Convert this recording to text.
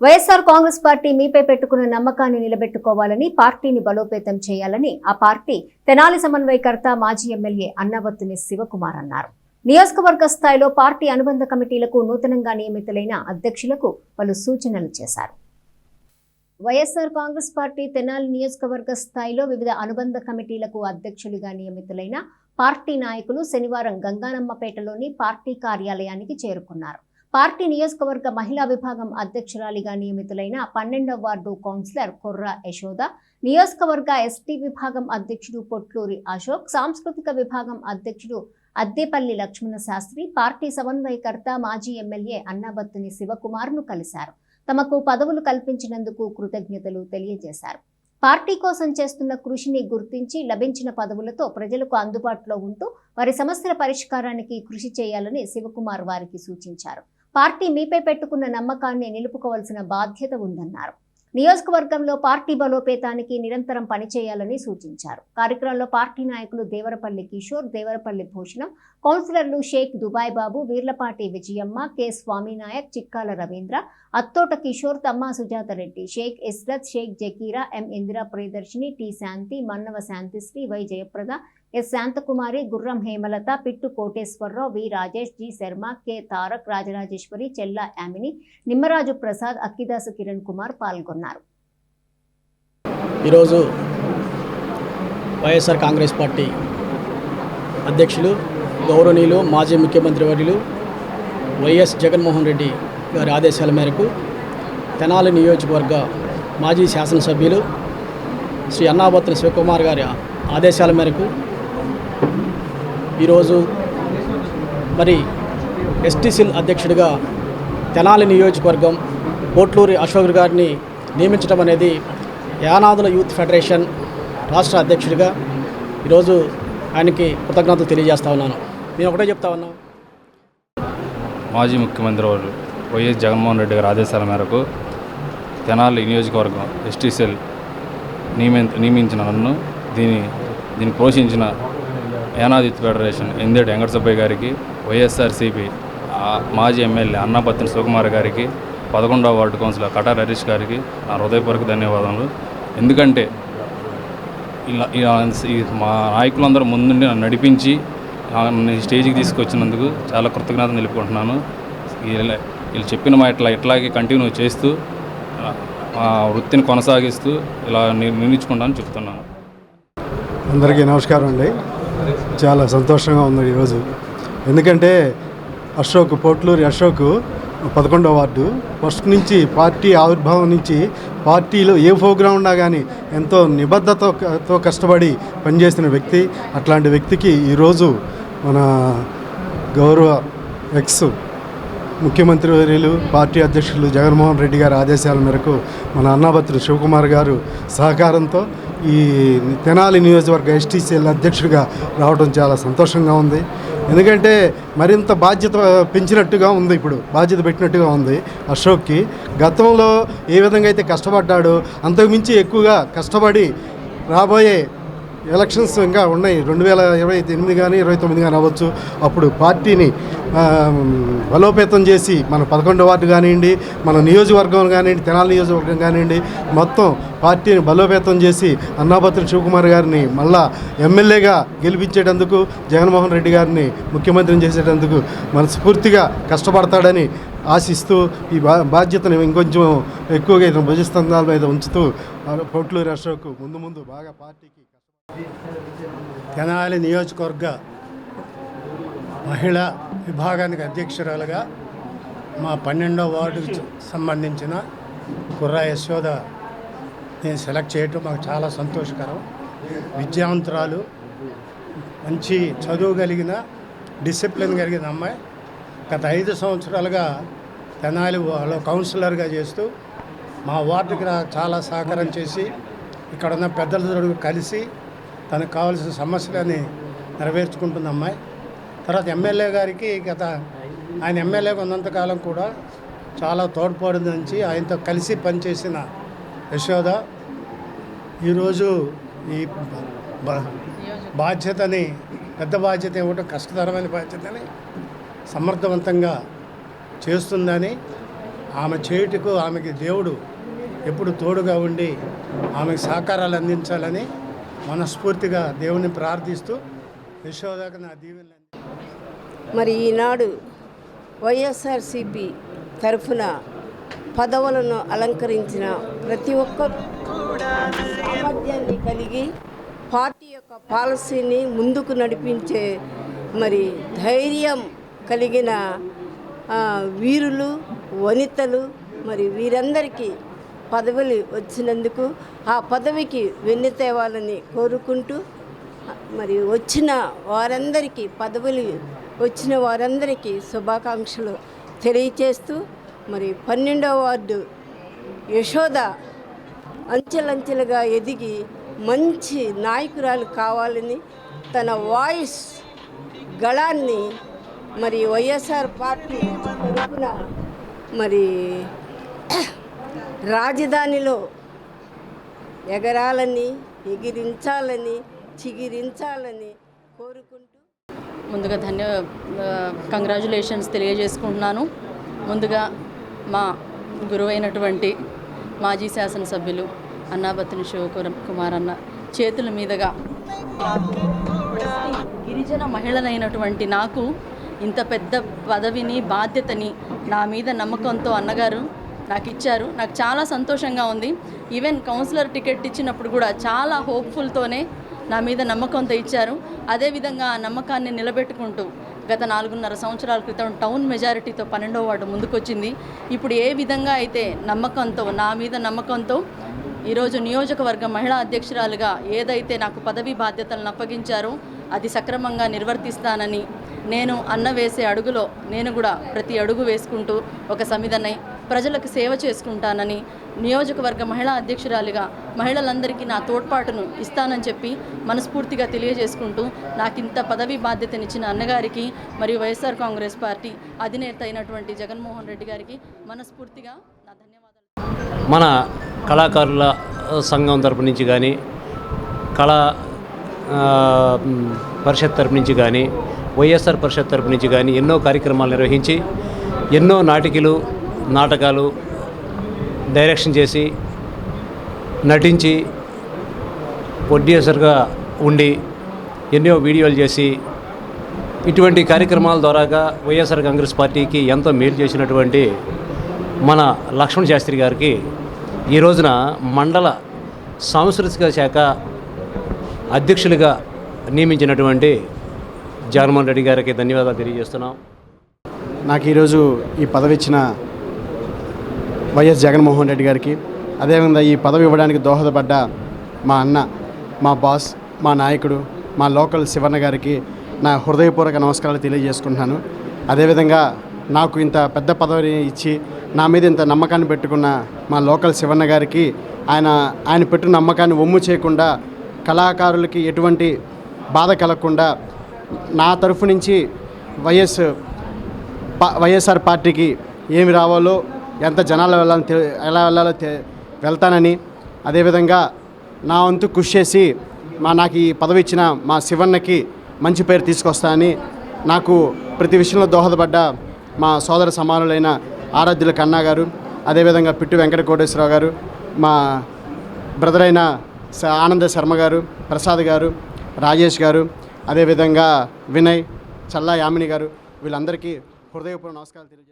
YSR Congress party మీపై పెట్టుకున్న నమ్మకాన్ని నిలబెట్టుకోవాలని పార్టీని బలోపేతం చేయాలని ఆ పార్టీ తెనాలి సమన్వయకర్త మాజీ ఎమ్మెల్యే అన్నవత్తుని శివకుమార్ అన్నారు. నియోజకవర్గ స్థాయిలో పార్టీ అనుబంధ కమిటీలకు నూతనంగా నియమితులైన అధ్యక్షులకు పలు సూచనలు చేశారు. వైఎస్ఆర్ కాంగ్రెస్ పార్టీ తెనాలి నియోజకవర్గ స్థాయిలో వివిధ అనుబంధ కమిటీలకు అధ్యక్షులుగా నియమితులైన పార్టీ నాయకులు శనివారం గంగానమ్మపేటలోని పార్టీ కార్యాలయానికి చేరుకున్నారు. పార్టీ నియోజకవర్గ మహిళా విభాగం అధ్యక్షురాలిగా నియమితులైన పన్నెండవ వార్డు కౌన్సిలర్ కొర్ర యశోద నియోజకవర్గ ఎస్టీ విభాగం అధ్యక్షుడు పొట్లూరి అశోక్ సాంస్కృతిక విభాగం అధ్యక్షుడు అద్దేపల్లి లక్ష్మణ శాస్త్రి పార్టీ సమన్వయకర్త మాజీ ఎమ్మెల్యే అన్నబత్తుని శివకుమార్ను కలిశారు. తమకు పదవులు కల్పించినందుకు కృతజ్ఞతలు తెలియజేశారు. పార్టీ కోసం చేస్తున్న కృషిని గుర్తించి లభించిన పదవులతో ప్రజలకు అందుబాటులో ఉంటూ వారి సమస్యల పరిష్కారానికి కృషి చేయాలని శివకుమార్ వారికి సూచించారు. పార్టీ మీపై పెట్టుకున్న నమ్మకాన్ని నిలుపుకోవాల్సిన బాధ్యత ఉందన్నారు. నియోజకవర్గంలో పార్టీ బలోపేతానికి నిరంతరం పనిచేయాలని సూచించారు. కార్యక్రమంలో పార్టీ నాయకులు దేవరపల్లి కిషోర్ దేవరపల్లి భూషణం కౌన్సిలర్లు Sheikh Dubai Babu Veerlapati Vijayamma K Swaminayak Chikkala Ravindra Attota Kishore Thamma Sujatha Reddy Sheikh Israt Sheikh Zakira M Indira Priyadarshini T Shanti Mannava Shantisri Y Jayaprada S Shanthakumari Gurram Hemalatha Pittu Koteswararao V Rajesh G Sharma K Tarak Rajarajeswari Chella Yamini Nimmaraju Prasad Akkidasu Kiran Kumar పాల్గొన్నారు. ఈరోజు YSR Congress party అధ్యక్షులు గౌరవనీయులు మాజీ ముఖ్యమంత్రి వర్యులు YS Jaganmohan Reddy గారి ఆదేశాల మేరకు తెనాలి నియోజకవర్గ మాజీ శాసనసభ్యులు శ్రీ అన్నాబత్తుల శివకుమార్ గారి ఆదేశాల మేరకు ఈరోజు మరి ఎస్టీసీల్ అధ్యక్షుడిగా తెనాలి నియోజకవర్గం పోట్లూరి అశోక్ గారిని నియమించడం అనేది యానాదుల యూత్ ఫెడరేషన్ రాష్ట్ర అధ్యక్షుడిగా ఈరోజు ఆయనకి కృతజ్ఞతలు తెలియజేస్తా ఉన్నాను. నేను ఒకటే చెప్తా ఉన్నాను మాజీ ముఖ్యమంత్రి వారు వైఎస్ జగన్మోహన్ రెడ్డి గారి ఆదేశాల మేరకు తెనాలి నియోజకవర్గం ఎస్టీసీఎల్ నియమి నియమించిన నన్ను దీని దీన్ని పోషించిన యానాదిత్ ఫెడరేషన్ ఎందేటి వెంకటసుబ్బయ్య గారికి వైఎస్ఆర్సీపీ మాజీ ఎమ్మెల్యే అన్నాపత్తిన సుకుమార్ గారికి పదకొండవ వార్డు కౌన్సిలర్ కటార్ హరీష్ గారికి నా హృదయపూర్వక ధన్యవాదాలు ఎందుకంటే ఇలా ఇలా మా నాయకులందరూ ముందుండి నన్ను నడిపించి నన్ను స్టేజ్కి తీసుకొచ్చినందుకు చాలా కృతజ్ఞతలు నిలుపుకుంటున్నాను వీళ్ళ వీళ్ళు చెప్పిన మా ఇట్లా ఇట్లాగే కంటిన్యూ చేస్తూ ఆ వృత్తిని కొనసాగిస్తూ ఇలా నిర్- చెప్తున్నాను. అందరికీ నమస్కారం అండి. చాలా సంతోషంగా ఉంది ఈరోజు. ఎందుకంటే అశోక్ పోట్లూరి అశోక్ పదకొండవ వార్డు. ఫస్ట్ నుంచి పార్టీ ఆవిర్భావం నుంచి పార్టీలో ఏ ప్రోగ్రాం ఉన్నా కానీ ఎంతో నిబద్ధతతో కష్టపడి పనిచేసిన వ్యక్తి. అట్లాంటి వ్యక్తికి ఈరోజు మన గౌరవ ఎక్స్ ముఖ్యమంత్రి వర్యులు పార్టీ అధ్యక్షులు జగన్మోహన్ రెడ్డి గారి ఆదేశాల మేరకు మన అన్నాభత్రులు శివకుమార్ గారు సహకారంతో ఈ తెనాలి నియోజకవర్గ ఎస్టీసీఎల్ అధ్యక్షుడిగా రావడం చాలా సంతోషంగా ఉంది. ఎందుకంటే మరింత బాధ్యత పెంచినట్టుగా ఉంది ఇప్పుడు బాధ్యత పెట్టినట్టుగా ఉంది అశోక్కి. గతంలో ఏ విధంగా అయితే కష్టపడ్డాడో అంతకుమించి ఎక్కువగా కష్టపడి రాబోయే ఎలక్షన్స్ ఇంకా ఉన్నాయి. రెండు వేల ఇరవై ఎనిమిది కానీ ఇరవై తొమ్మిది కానీ అవ్వచ్చు. అప్పుడు పార్టీని బలోపేతం చేసి మన పదకొండో వార్డు కానివ్వండి మన నియోజకవర్గం కానివ్వండి తెనాలి నియోజకవర్గం కానివ్వండి మొత్తం పార్టీని బలోపేతం చేసి అన్నాపత్రి శివకుమార్ గారిని మళ్ళా ఎమ్మెల్యేగా గెలిపించేటందుకు జగన్మోహన్ రెడ్డి గారిని ముఖ్యమంత్రిని చేసేటందుకు మనస్ఫూర్తిగా కష్టపడతాడని ఆశిస్తూ ఈ బా బాధ్యతను ఇంకొంచెం ఎక్కువగా ఇతను భుజస్తంధాల మీద ఉంచుతూ ఆ పొట్లూరి అశోక్ ముందు ముందు బాగా పార్టీకి తెనాలి నియోజకవర్గ మహిళా విభాగానికి అధ్యక్షురాలుగా మా పన్నెండో వార్డుకు సంబంధించిన కుర్రా యశోద నేను సెలెక్ట్ చేయటం మాకు చాలా సంతోషకరం. విద్యావంతురాలు మంచి చదువు కలిగిన డిసిప్లిన్ కలిగిన అమ్మాయి. గత ఐదు సంవత్సరాలుగా తెనాలి కౌన్సిలర్గా చేస్తూ మా వార్డుకి చాలా సహకారం చేసి ఇక్కడ ఉన్న పెద్దలతో కలిసి తనకు కావాల్సిన సమస్యలని నెరవేర్చుకుంటుంది అమ్మాయి. తర్వాత ఎమ్మెల్యే గారికి గత ఆయన ఎమ్మెల్యేగా ఉన్నంతకాలం కూడా చాలా తోడ్పాటు నుంచి ఆయనతో కలిసి పనిచేసిన యశోద ఈరోజు ఈ బాధ్యతని పెద్ద బాధ్యత ఇవ్వటం కష్టతరమైన బాధ్యతని సమర్థవంతంగా చేస్తుందని ఆమె చేయుటకు ఆమెకి దేవుడు ఎప్పుడు తోడుగా ఉండి ఆమెకు సహకారాలు అందించాలని మనస్ఫూర్తిగా దేవుని ప్రార్థిస్తూ యశోదాకు నా దీవెనలు మరి ఈనాడు వైఎస్ఆర్సిపి తరఫున పదవులను అలంకరించిన ప్రతి ఒక్క సామర్థ్యాన్ని కలిగి పార్టీ యొక్క పాలసీని ముందుకు నడిపించే మరి ధైర్యం కలిగిన వీరులు వనితలు మరి వీరందరికీ పదవులు వచ్చినందుకు ఆ పదవికి వెన్ను తేవాలని కోరుకుంటూ మరి వచ్చిన వారందరికీ పదవులు వచ్చిన వారందరికీ శుభాకాంక్షలు తెలియచేస్తూ మరి పన్నెండవ వార్డు యశోద అంచెలంచెలుగా ఎదిగి మంచి నాయకురాలు కావాలని తన వాయిస్ గళాన్ని మరి వైఎస్ఆర్ పార్టీ తరపున మరి రాజధానిలో ఎగరాలని ఎగిరించాలని చిగిరించాలని కోరుకుంటూ ముందుగా ధన్య కంగ్రాచులేషన్స్ తెలియజేసుకుంటున్నాను. ముందుగా మా గురువైనటువంటి మాజీ శాసనసభ్యులు అన్నాబత్తిని శివకురం కుమార్ అన్న చేతుల మీదుగా గిరిజన మహిళనైనటువంటి నాకు ఇంత పెద్ద పదవిని బాధ్యతని నా మీద నమ్మకంతో అన్నగారు నాకు ఇచ్చారు. నాకు చాలా సంతోషంగా ఉంది. ఈవెన్ కౌన్సిలర్ టికెట్ ఇచ్చినప్పుడు కూడా చాలా హోప్ఫుల్తోనే నా మీద నమ్మకంతో ఇచ్చారు అదేవిధంగా ఆ నమ్మకాన్ని నిలబెట్టుకుంటూ గత నాలుగున్నర సంవత్సరాల క్రితం టౌన్ మెజారిటీతో పన్నెండవ వార్డు ముందుకొచ్చింది. ఇప్పుడు ఏ విధంగా అయితే నమ్మకంతో నా మీద నమ్మకంతో ఈరోజు నియోజకవర్గ మహిళా అధ్యక్షురాలుగా ఏదైతే నాకు పదవి బాధ్యతలను అప్పగించారో అది సక్రమంగా నిర్వర్తిస్తానని నేను అన్న వేసే అడుగులో నేను కూడా ప్రతి అడుగు వేసుకుంటూ ఒక సమిధనై ప్రజలకు సేవ చేసుకుంటానని నియోజకవర్గ మహిళా అధ్యక్షురాలిగా మహిళలందరికీ నా తోడ్పాటును ఇస్తానని చెప్పి మనస్ఫూర్తిగా తెలియజేసుకుంటూ నాకు ఇంత పదవి బాధ్యతనిచ్చిన అన్నగారికి మరియు వైఎస్ఆర్ కాంగ్రెస్ పార్టీ అధినేత అయినటువంటి జగన్మోహన్ రెడ్డి గారికి మనస్ఫూర్తిగా నా ధన్యవాదాలు. మన కళాకారుల సంఘం తరపు నుంచి కానీ కళా పరిషత్ తరపు నుంచి కానీ వైఎస్ఆర్ పరిషత్ తరపు నుంచి కానీ ఎన్నో కార్యక్రమాలు నిర్వహించి ఎన్నో నాటికలు నాటకాలు డైరెక్షన్ చేసి నటించి ప్రొడ్యూసర్గా ఉండి ఎన్నో వీడియోలు చేసి ఇటువంటి కార్యక్రమాల ద్వారాగా వైఎస్ఆర్ కాంగ్రెస్ పార్టీకి ఎంతో మేలు చేసినటువంటి మన లక్ష్మణ్ శాస్త్రి గారికి ఈ రోజున మండల సాంస్కృతిక శాఖ అధ్యక్షులుగా నియమించినటువంటి జగన్మోహన్ రెడ్డి గారికి ధన్యవాదాలు తెలియజేస్తున్నాం. నాకు ఈరోజు ఈ పదవి ఇచ్చిన వైఎస్ జగన్మోహన్ రెడ్డి గారికి. అదేవిధంగా ఈ పదవి ఇవ్వడానికి దోహదపడ్డ మా అన్న మా బాస్ మా నాయకుడు మా లోకల్ శివన్న గారికి నా హృదయపూర్వక నమస్కారాలు తెలియజేసుకుంటున్నాను. అదేవిధంగా నాకు ఇంత పెద్ద పదవిని ఇచ్చి నా మీద ఇంత నమ్మకాన్ని పెట్టుకున్న మా లోకల్ శివన్న గారికి ఆయన ఆయన పెట్టిన నమ్మకాన్ని ఒమ్ము చేయకుండా కళాకారులకి ఎటువంటి బాధ కలగకుండా నా తరఫు నుంచి వైఎస్ వైఎస్ఆర్ పార్టీకి ఏమి రావాలో ఎంత జనాలు వెళ్ళాలని తె- ఎలా వెళ్ళాలో తె- వెళ్తానని. అదేవిధంగా నా వంతు కృషి చేసి మా నాకు ఈ పదవి ఇచ్చిన మా శివన్నకి మంచి పేరు తీసుకొస్తానని నాకు ప్రతి విషయంలో దోహదపడ్డ మా సోదర సమానులైన ఆరాధ్యుల కన్నా గారు అదేవిధంగా పిట్టు వెంకట కోటేశ్వరరావు గారు మా బ్రదర్ అయిన స- ఆనంద శర్మ గారు ప్రసాద్ గారు రాజేష్ గారు అదేవిధంగా వినయ్ చల్లా యామిని గారు వీళ్ళందరికీ హృదయపూర్వ నమస్కారాలు తెలియజేస్తాను